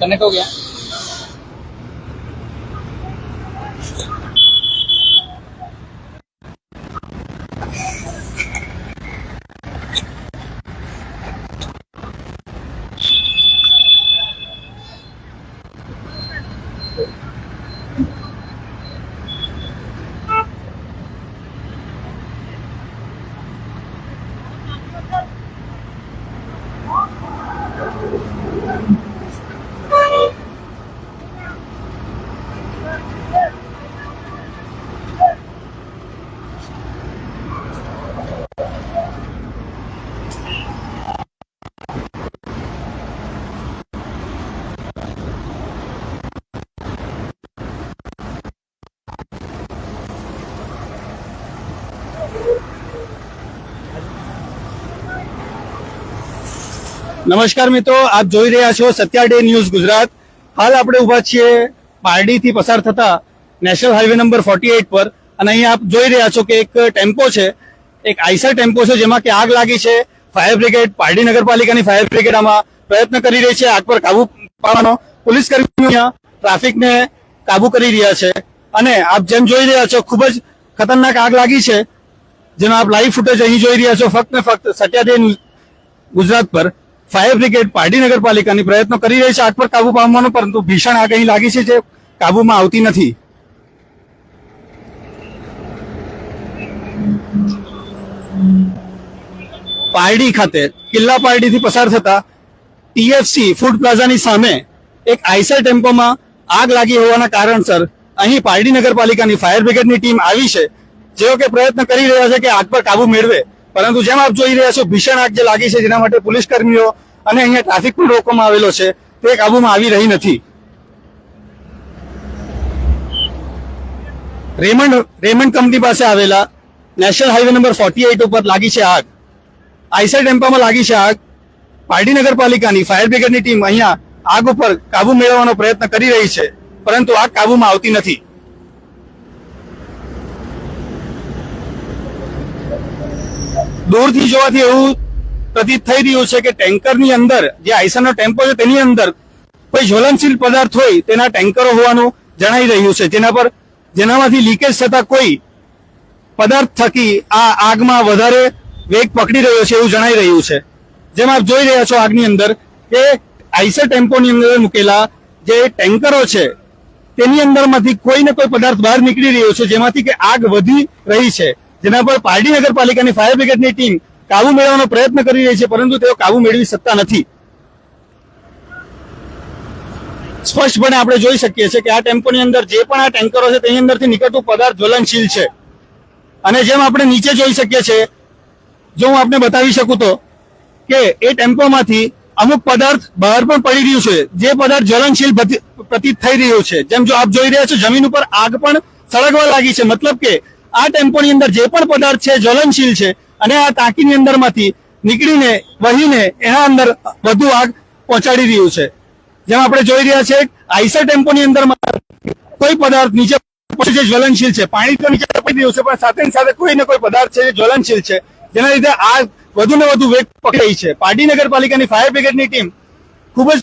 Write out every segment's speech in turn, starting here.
તને કહું ગયા નમસ્કાર મિત્રો, આપ જોઈ રહ્યા છો સત્યા ડે ન્યૂઝ ગુજરાત. હાલ આપણે ઊભા છીએ પારડીથી પસાર થતા national highway number forty eight પર. અને અહીં આપ જોઈ રહ્યા છો કે એક ટેમ્પો છે, એક આઈસર ટેમ્પો છે, જેમાં કે આગ લાગી છે. ફાયર બ્રિગેડ, પારડી નગરપાલિકાની ફાયર બ્રિગેડ આમાં પ્રયત્ન કરી રહી છે, આગ પર કાબુ પાડવાનો. પોલીસ કર્મીઓ ટ્રાફિકને કાબુ કરી રહ્યા છે. અને આપ જેમ જોઈ રહ્યા છો, ખૂબ જ ખતરનાક આગ લાગી છે. જેનો આપ લાઈવ ફૂટેજ અહીં જોઈ રહ્યા છો. ફક્ત ને ફક્ત સત્યાડે ગુજરાત પર. ફાયર બ્રિગેડ પારડી નગરપાલિકાની પ્રયત્નો કરી રહી છે, આગ પર કાબુ પામવાનો પરંતુ ભીષણ આગ અહીં લાગી છે જે કાબુમાં આવતી નથી. પારડી ખાતે, કિલ્લા પારડીથી પસાર થતા ટીએફસી ફૂડ પ્લાઝાની સામે એક આઈસર ટેમ્પોમાં આગ લાગી હોવાના કારણસર અહીં પારડી નગરપાલિકાની ફાયર બ્રિગેડની ટીમ આવી છે. જેઓ કે પ્રયત્ન કરી રહ્યા છે કે આગ પર કાબુ મેળવે. પરંતુ જેમ આપ જોઈ રહ્યા છો, ભીષણ આગ જે લાગી છે જેના માટે પોલીસ કર્મીઓ અને અહીંયા ટ્રાફિક પણ રોકવામાં આવેલો છે, તે કાબુમાં આવી રહી નથી. રેમન્ડ રેમન્ડ કંપની પાસે આવેલા national highway number forty eight ઉપર લાગી છે આગ. આઈસર ટેમ્પામાં લાગી છે આગ. પારડી નગરપાલિકાની ફાયર બ્રિગેડની ટીમ અહીંયા આગ ઉપર કાબુ મેળવવાનો પ્રયત્ન કરી રહી છે, પરંતુ આગ કાબુમાં આવતી નથી. દૂરથી જોવાથી એવું પ્રતીત થઈ રહ્યું છે કે ટેન્કરની અંદર જે આઈસરનો ટેમ્પો છે તેની અંદર કોઈ જ્વલનશીલ પદાર્થ હોય તેના ટેન્કરો હોવાનું જણાઈ રહ્યું છે. જેના પર જેનામાંથી લીકેજ થતા કોઈ પદાર્થ થકી આ આગમાં વધારે વેગ પકડી રહ્યો છે એવું જણાઈ રહ્યું છે. જેમ આપ જોઈ રહ્યા છો આગની અંદર કે આઈસર ટેમ્પોની અંદર મૂકેલા જે ટેન્કરો છે તેની અંદરમાંથી કોઈ ને કોઈ પદાર્થ બહાર નીકળી રહ્યો છે. જેમાંથી કે આગ વધી રહી છે. જેના પર પારડી નગરપાલિકાની ફાયર બ્રિગેડની ટીમ કાબુ મેળવવાનો પ્રયત્ન કરી રહી છે, પરંતુ તેઓ કાબુ મેળવી શકતા નથી. સ્પષ્ટપણે આપણે જોઈ શકીએ છીએ કે આ ટેમ્પોની અંદર જે પણ આ ટેન્કરો છે, તેની અંદરથી નીકળતું પદાર્થ જ્વલનશીલ છે. અને જેમ આપણે નીચે જોઈ શકીએ છીએ, જો હું આપને બતાવી શકું તો, કે એ ટેમ્પોમાંથી અમુક પદાર્થ બહાર પણ પડી રહ્યું છે, જે પદાર્થ જ્વલનશીલ પ્રતીત થઈ રહ્યું છે. જેમ જો આપ જોઈ રહ્યા છો, જમીન ઉપર આગ પણ સળગવા લાગી છે. મતલબ કે આ ટેમ્પોની અંદર જે પણ પદાર્થ છે, જ્વલનશીલ છે, અને આ ટાંકીની અંદરમાંથી નીકળીને, વહીને એના અંદર વધુ આગ પહોંચાડી રહ્યું છે. જેમ આપણે જોઈ રહ્યા છે આઈસર ટેમ્પોની અંદર કોઈ પદાર્થ નીચે જે જ્વલનશીલ છે. પાણી તો નીચે પડી રહ્યું છે, પણ સાથે સાથે કોઈ ને કોઈ પદાર્થ છે, જે જ્વલનશીલ છે. જેના લીધે આગ વધુ ને વધુ વેગ પકડી છે. પારડી નગરપાલિકાની ફાયર બ્રિગેડની ટીમ ખૂબ જ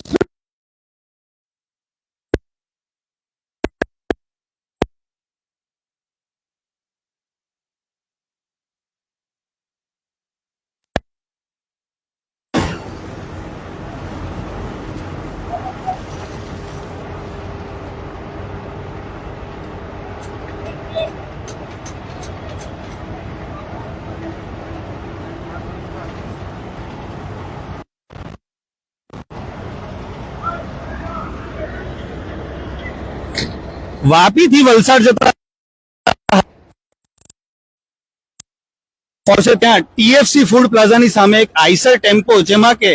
વાપીથી વલસાડ જતા પહોંચે ત્યાં ટીએફસી ફૂડ પ્લાઝાની સામે એક આઈસર ટેમ્પો જેમાં કે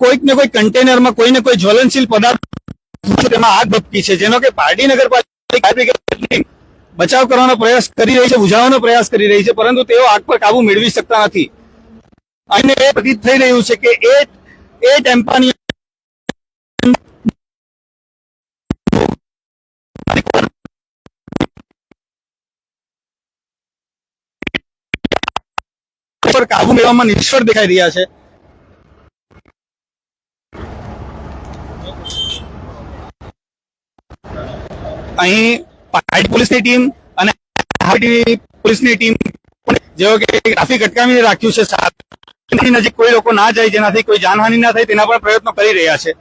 કોઈક ને કોઈ કન્ટેનરમાં કોઈ ને કોઈ જ્વલનશીલ પદાર્થ તેમાં આગ ભપકી છે, જેનો કે પારડી નગરપાલિકા બચાવ કરવાનો પ્રયાસ કરી રહી છે, બુઝાવવાનો પ્રયાસ કરી રહી છે, પરંતુ તેઓ આગ પર કાબુ મેળવી શકતા નથી. અને એ પ્રતીત થઈ રહ્યું છે કે એ એ ટેમ્પાની પર કાબુ લેવામાં નિષ્ફળ દેખાઈ રહ્યા છે. અહીં પાડી પોલીસની ટીમ અને પોલીસની ટીમ જેઓ કે ટ્રાફિક અટકાવીને રાખ્યું છે સાત નજીક કોઈ લોકો ના જાય, જેનાથી કોઈ જાનહાનિ ના થાય, તેના પર પ્રયત્નો કરી રહ્યા છે.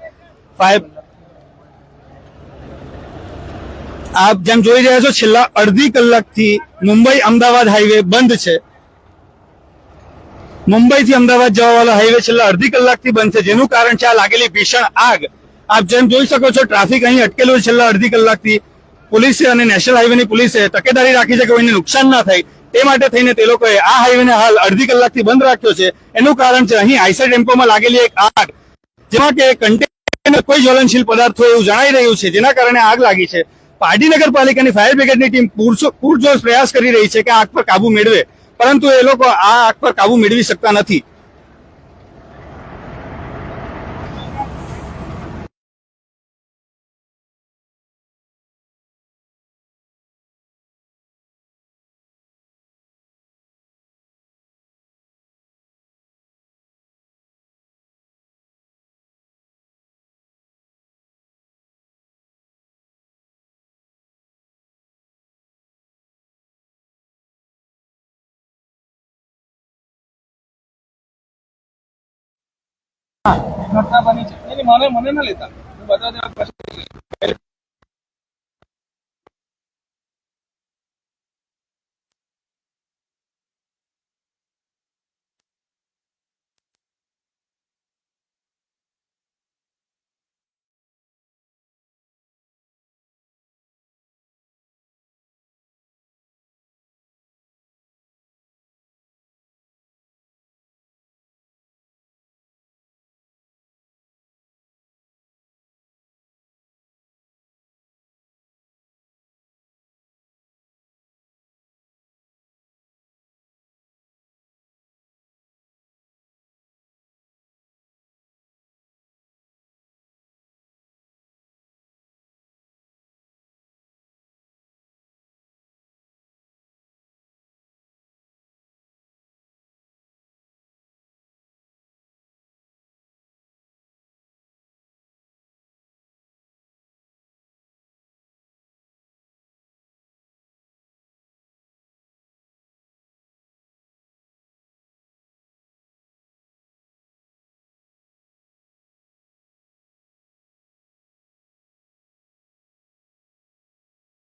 આપ જેમ જોઈ રહ્યા છો, છેલ્લા અડધી કલાકથી મુંબઈ અમદાવાદ હાઈવે બંધ છે. મુંબઈથી અમદાવાદ જવાવાળો હાઈવે છેલ્લા અડધી કલાકથી બંધ છે. જેનું કારણ છે આ લાગેલી ભીષણ આગ. આપ જેમ જોઈ શકો છો, ટ્રાફિક અહીં અટકેલું છેલ્લા અડધી કલાકથી. પોલીસે અને નેશનલ હાઈવેની પોલીસે તકેદારી રાખી છે કે કોઈને નુકસાન ના થાય. તે માટે થઈને તે લોકોએ આ હાઈવેને હાલ અડધી કલાકથી બંધ રાખ્યો છે. એનું કારણ છે અહીં આઈસર ટેમ્પોમાં લાગેલી એક આગ. જેમાં કે કન્ટેનર કોઈ જ્વલનશીલ પદાર્થ હોય એવું જણાઈ રહ્યું છે. જેના કારણે આગ લાગી છે. પાર્ટી નગરપાલિકાની ફાયર બ્રિગેડની ટીમ પૂરજોશ પ્રયાસ કરી રહી છે કે આગ પર કાબુ મેળવે. પરંતુ એ લોકો આ આગ પર કાબુ મેળવી શકતા નથી. ઘટના બની છે. મને મને ના લેતા. હું બધા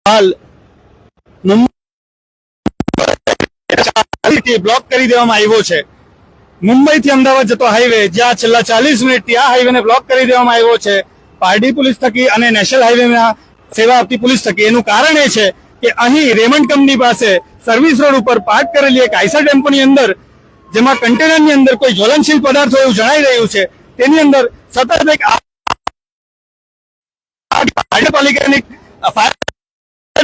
હાલ બ્લોક કરી દેવામાં આવ્યો છે મુંબઈ અમદાવાદ જતો હાઈવે જ્યાં છેલ્લા ચાલીસ મિનિટથી આ હાઈવેને બ્લોક કરી દેવામાં આવ્યો છે પારડી પોલીસ થકી અને નેશનલ હાઈવેના સેવા આપતી પોલીસ થકી એનું કારણ એ છે કે અહીં રેમન્ડ કંપની પાસે સર્વિસ રોડ ઉપર પાર્ક કરેલી એક આઈસર ટેમ્પોની અંદર જેમાં કન્ટેનરની અંદર કોઈ જ્વલનશીલ પદાર્થ એવું જણાઈ રહ્યું છે તેની અંદર સતત એક પાલિકાની ફાયર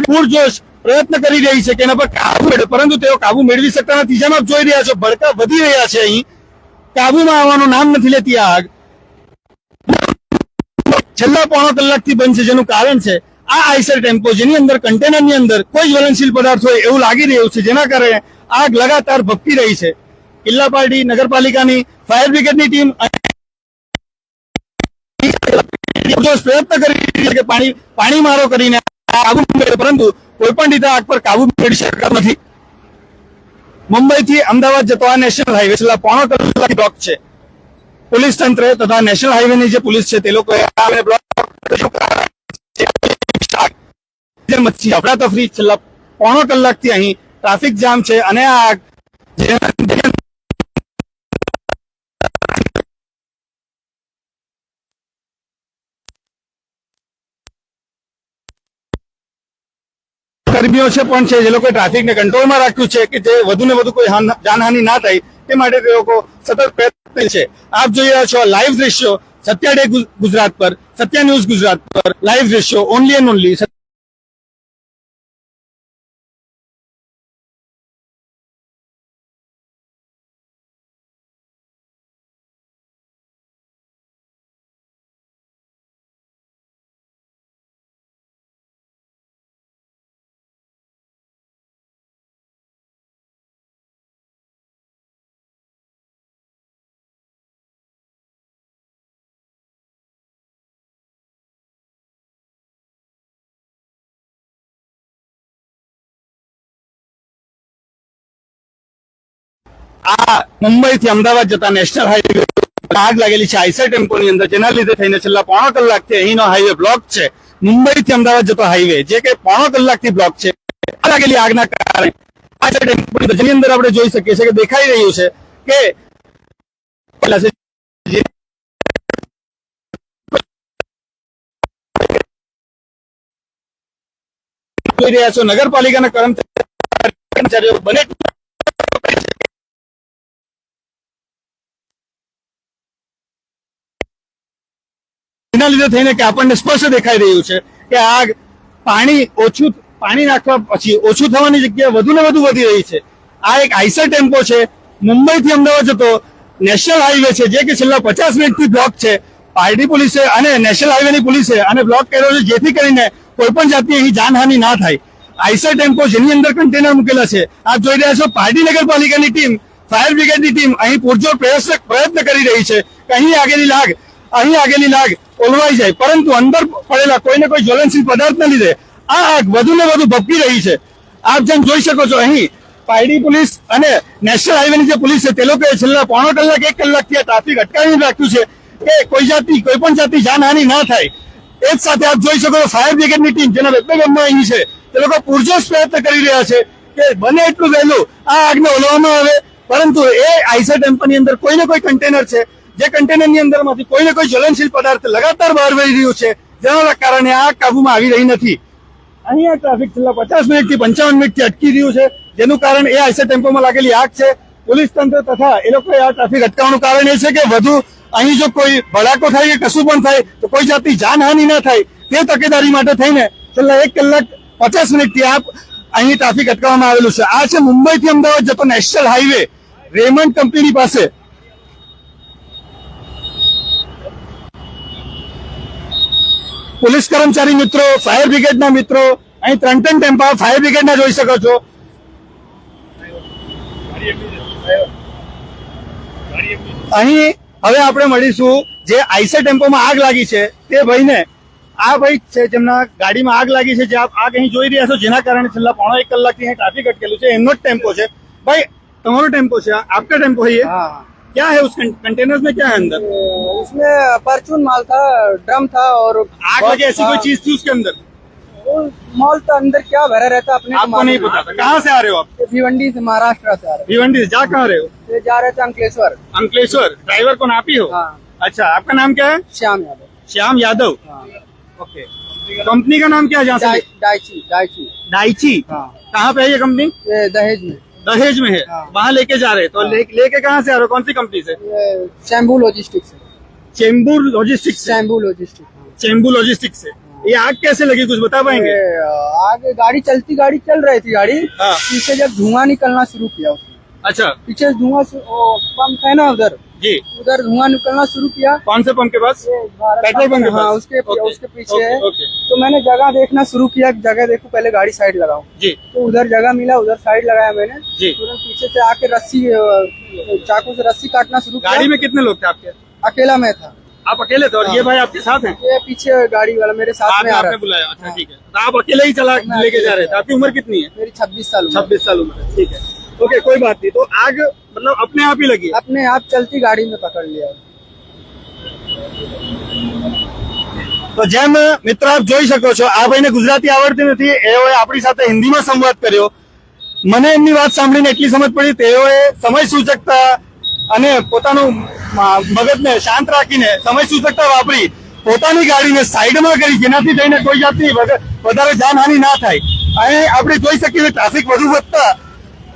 પૂરજોશ પ્રયત્ન કરી રહી છે કે એના પર કાબુ મેળવે. પરંતુ તેઓ કાબુ મેળવી શકતા નથી. જેમ આપ જોઈ રહ્યા છો, ભડકા વધી રહ્યા છે અહીં. કાબુમાં આવવાનું નામ નથી લેતી આગ. છેલ્લા પોણો કલાકથી બંધ જેનું કારણ છે આ આઈસર ટેમ્પો, જેની અંદર કન્ટેનરની અંદર કોઈ જ્વલનશીલ પદાર્થ હોય એવું લાગી રહ્યું છે, જેના કારણે આગ લગાતાર ભપકી રહી છે. કિલ્લા પાર્ટી નગરપાલિકાની ફાયર બ્રિગેડની ટીમ પ્રયત્ન કરી પાણી પાણી મારો કરીને કાબુ મેળવે પરંતુ કોઈ પણ રીતે આગ પર કાબુ મેળવી શકતા નથી. મુંબઈથી અમદાવાદ જતો નેશનલ હાઈવે છેલ્લા પોણો કલાક બ્લોક છે. પોલીસ તંત્ર તથા નેશનલ હાઈવેની જે પોલીસ છે, તે લોકોએ મચ્છી અફરાતફરી છેલ્લા પોણો કલાકથી અહીં ટ્રાફિક જામ છે અને આ કર્મીઓ છે પણ છે, જે લોકોએ ટ્રાફિકને કંટ્રોલમાં રાખ્યું છે કે જે વધુ ને વધુ કોઈ હાન- જાનહાનિ ના થાય, તે માટે તે લોકો સતત પ્રયત્ન છે. આપ જોઈ રહ્યા છો લાઈવ દ્રશ્યો સત્યા ડે ગુજરાત પર સત્યા ન્યૂઝ ગુજરાત પર લાઈવ દ્રશ્યો ઓનલી એન્ડ ઓનલી આ મુંબઈ થી અમદાવાદ જતા નેશનલ હાઈવે આગ લાગેલી છે. આઈસર ટેમ્પોની અંદર જેના લીધે થઈને છેલ્લા પોણો કલાકથી અહીંનો હાઈવે બ્લોક છે. મુંબઈ થી અમદાવાદ જતો હાઈવે જે કે પોણો કલાકથી બ્લોક છે. લાગેલી આગના કારણે આઈસર ટેમ્પોની જેની અંદર આપણે જોઈ શકીએ છીએ કે દેખાઈ રહ્યું છે કે જોઈ રહ્યા છો નગરપાલિકાના કર્મચારી કર્મચારીઓ બને એના લીધે થઈને કે આપણને સ્પષ્ટ દેખાઈ રહ્યું છે કે આગ પાણી ઓછું પાણી નાખવા પછી ઓછું થવાની જગ્યાએ વધુ ને વધુ વધી રહી છે. આ એક આઈસર ટેમ્પો છે. મુંબઈથી અમદાવાદ જતો નેશનલ હાઈવે છે, જે કે છેલ્લા પચાસ મિનિટથી બ્લોક છે. પાર્ટી પોલીસે અને નેશનલ હાઈવેની પોલીસે અને બ્લોક કર્યો છે, જેથી કરીને કોઈ પણ જાતની અહીં જાનહાનિ ના થાય. આઈસર ટેમ્પો જેની અંદર કન્ટેનર મૂકેલા છે. આપ જોઈ રહ્યા છો પાર્ટી નગરપાલિકાની ટીમ, ફાયર બ્રિગેડની ટીમ અહીં પૂરજોર પ્રયત્ન પ્રયત્ન કરી રહી છે અહીં આગેલી લાગ, અહીં આગેલી લાગ. ઓલવાઈ જાય. પરંતુ અંદર પડેલા કોઈને કોઈ જ્વલનશીલ પદાર્થને લીધે આ આગ વધુ ને વધુ ભપકી રહી છે. આપ જેમ જોઈ શકો છો, અહીં પાયડી પોલીસ અને નેશનલ હાઈવેની જે પોલીસ છે, તે લોકોએ છેલ્લા પોણો કલાક, એક કલાકથી આ ટ્રાફિક અટકાવીને રાખ્યું છે કે કોઈ જાતની, કોઈ પણ જાતની જાનહાનિ ના થાય. એ જ સાથે આપ જોઈ શકો છો, ફાયર બ્રિગેડની ટીમ, જેના બે અહીં છે, તે લોકો પૂરજોશ પ્રયત્ન કરી રહ્યા છે કે બને એટલું વહેલું આ આગને ઓલવામાં આવે. પરંતુ એ આઈસર ટેમ્પોની અંદર કોઈ ને કોઈ કન્ટેનર છે. જે કન્ટેનરની અંદરમાંથી કોઈ ને કોઈ જ્વલનશીલ પદાર્થ લગાતાર બહાર વહી રહ્યું છે, જેના કારણે આ કાબુમાં આવી રહી નથી. અહીંયા ટ્રાફિક છેલ્લા પચાસ મિનિટથી પંચાવન મિનિટથી અટકી રહ્યું છે, જેનું કારણ એ આઈસર ટેમ્પોમાં લાગેલી આગ છે. પોલીસ તંત્ર તથા એ લોકોએ આ ટ્રાફિક અટકાવવાનું કારણ એ છે કે વધુ અહીં જો કોઈ ભડાકો થાય કે કશું પણ થાય, તો કોઈ જાતની જાનહાનિ ના થાય, તે તકેદારી માટે થઈને છેલ્લા એક કલાક પચાસ મિનિટથી આ અહીં ટ્રાફિક અટકાવવામાં આવેલું છે. આ છે મુંબઈથી અમદાવાદ જતો નેશનલ હાઈવે રેમન્ડ કંપની પાસે. પોલીસ કર્મચારી મિત્રો, ફાયર બ્રિગેડના મિત્રો, અહીં ત્રણ ત્રણ ટેમ્પા ફાયર બ્રિગેડના જોઈ શકો છો. અહીં હવે આપણે મળીશું જે આઈસે ટેમ્પોમાં આગ લાગી છે તે ભાઈને આ ભાઈ છે જેમના ગાડીમાં આગ લાગી છે, જે આપ આગ અહીં જોઈ રહ્યા છો, જેના કારણે છેલ્લા પોણા એક કલાકથી અહીં ટ્રાફિક અટકેલું છે. એમનો જ ટેમ્પો છે. ભાઈ, તમારો ટેમ્પો છે આપકા ટેમ્પો છે હા. क्या है उस कंटेनर में क्या है अंदर? उसमें परचून माल था ड्रम था और आग लगी ऐसी कोई चीज़ थी उसके अंदर? माल तो अंदर क्या भरा रहता अपने को आपको नहीं पता था। कहाँ से आ रहे हो आप? भिवंडी से महाराष्ट्र से आ रहे भिवंडी से जा कहाँ रहे हो? जा रहे थे अंकलेश्वर। अंकलेश्वर। ड्राइवर कौन आप ही? हो। हाँ अच्छा आपका नाम क्या है? श्याम यादव। श्याम यादव। हाँ। ओके। कंपनी का नाम क्या है जहाँ से डाइची डाइची। डाइची? हाँ। कहाँ पे है ये कंपनी? दहेज में। दहेज में है हाँ। वहाँ लेके जा रहे हैं। तो हाँ। ले, लेके कहाँ से आ रहे हो? कौन सी कंपनी से? चैम्बू लॉजिस्टिक लॉजिस्टिक्स चैम्बू लॉजिस्टिक लॉजिस्टिक्स लॉजिस्टिक चैम्बू लॉजिस्टिक हाँ। लॉजिस्टिक्स से। ये आग कैसे लगी कुछ बता पाएँगे? आग गाड़ी चलती गाड़ी चल रही थी गाड़ी। हाँ। पीछे जब धुआँ निकलना शुरू किया उसने। अच्छा। पीछे धुआँ पंप है ना उधर? जी। उधर धुआँ निकलना शुरू किया। कौन से पंप के पास? पेट्रोल पंप के हाँ उसके ओके, उसके पीछे ओके, है। ओके तो मैंने जगह देखना शुरू किया। जगह देखो पहले गाड़ी साइड लगाऊँ जी। तो उधर जगह मिला उधर साइड लगाया मैंने। जी। तुरंत पीछे से आके रस्सी अ, चाकू से रस्सी काटना शुरू किया। गाड़ी में कितने लोग थे आपके? अकेला मैं था। आप अकेले थे और हाँ। ये भाई आपके साथ हैं? ये पीछे गाड़ी वाला मेरे साथ आपने में आ आपने था बुलाया अच्छा हाँ। ठीक है। तो आप अकेले ही चला मैं लेके अकेले जा रहे थे। आपकी उम्र कितनी है? मेरी छब्बीस साल उम्र छब्बीस साल उम्र है ठीक है। ओके कोई बात नहीं तो आग मतलब अपने आप ही लगी है अपने आप चलती गाड़ी में पकड़ लिया તો જેમ મિત્રો આપ જોઈ શકો છો આ ભાઈને ગુજરાતી આવડતી નથી એઓએ આપણી સાથે હિન્દીમાં સંવાદ કર્યો મને એમની વાત સાંભળીને એટલી સમજ પડી તેઓએ સમય સૂચકતા અને પોતાનું મ- મગજને શાંત રાખીને સમય સૂચકતા વાપરી પોતાની ગાડીને સાઈડમાં કરી જેનાથી થઈને કોઈ જાતની વગ- વધારે જાનહાનિ ના થાય અહીં આપણે જોઈ શકીએ છીએ ટ્રાફિક વધુ વધતા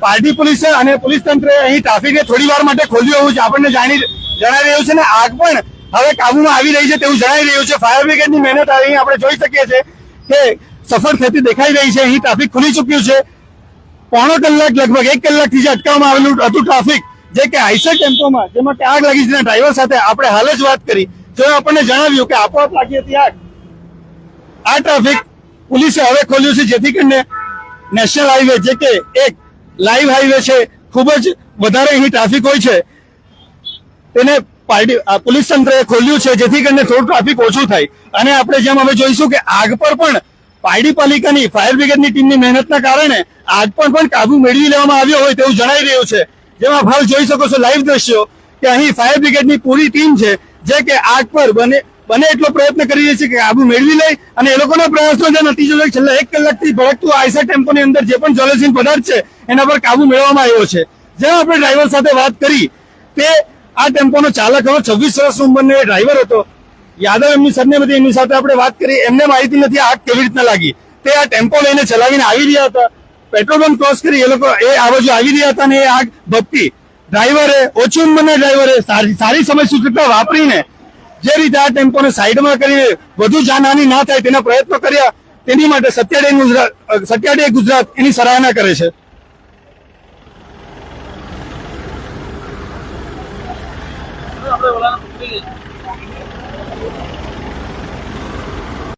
પાર્ટી પોલીસે અને પોલીસ તંત્રે અહીં ટ્રાફિકને થોડી વાર માટે ખોલ્યું એવું છે આપણને જાણી જણાવી રહ્યું છે ને આગ પણ હવે કાબુમાં આવી રહી છે તેવું જણાવી રહ્યું છે. ફાયર બ્રિગેડની મહેનત અહીં આપણે જોઈ શકીએ છીએ કે સફળ થતી દેખાઈ રહી છે. અહીં ટ્રાફિક ખુલી ચૂક્યું છે. પોણો કલાક લગભગ એક કલાકથી જે અટકાવવામાં આવેલું હતું ટ્રાફિક, જે કે આઈસર ટેમ્પોમાં, જેમાં કે આગ લાગી છે ડ્રાઈવર સાથે આપણે હાલ જ વાત કરી. તો આપણને જણાવ્યું કે આપોઆપ લાગી હતી આગ. આ ટ્રાફિક પોલીસે હવે ખોલ્યું છે, જેથી કરીને નેશનલ હાઈવે, જે કે એક લાઈવ હાઈવે છે, ખૂબ જ વધારે અહીં ટ્રાફિક હોય છે. તેને પાર્ટી પોલીસ તંત્રએ ખોલ્યું છે, જેથી કરીને થોડું ટ્રાફિક ઓછું થાય. અને આપણે જેમ હવે જોઈશું કે આગ પર પણ પારડી પાલિકાની ફાયર બ્રિગેડની ટીમની મહેનતના કારણે આગ પર પણ કાબુ મેળવી લેવામાં આવ્યો હોય તેવું જણાઈ રહ્યું છે. જેમાં હાલ જોઈ શકો છો લાઈવ દ્રશ્યો કે અહીં ફાયર બ્રિગેડની પૂરી ટીમ છે, જે કે આગ પર બને બને એટલો પ્રયત્ન કરી રહી છે કે કાબુ મેળવી લે અને એ લોકોના પ્રયાસનો જે નતીજો છેલ્લા એક કલાકથી ભડકતું આઈસર ટેમ્પોની અંદર જે પણ જ્વલનશીલ પદાર્થ છે એના પર કાબુ મેળવવામાં આવ્યો છે. જેમ આપણે ડ્રાઈવર સાથે વાત કરી, તે આ ટેમ્પોનો ચાલક હતો, છવ્વીસ વર્ષ ઉંમરનો ડ્રાઈવર હતો. યાદવ એમની સરને બધી એમની સાથે આપણે વાત કરી, એમને માહિતી નથી આગ કેવી રીતના લાગી. તે આ ટેમ્પો લઈને ચલાવીને આવી રહ્યા હતા. પેટ્રોલ પંપ ક્રોસ કરી, એ લોકો એ આ બાજુ આવી રહ્યા હતા અને એ આગ ભપકી ડ્રાઈવરે ઓછી ઉંમરના ડ્રાઈવરે સારી સારી સમય સૂચકતા વાપરીને જે રીતે આ ટેમ્પોને સાઈડમાં કરીને વધુ જાનહાની ના થાય તેના પ્રયત્નો કર્યા, તેની માટે સત્યાડે ગુજરાત સત્યાડે ગુજરાત એની સરાહના કરે છે. આપણે ઓલાને પકડી લઈએ.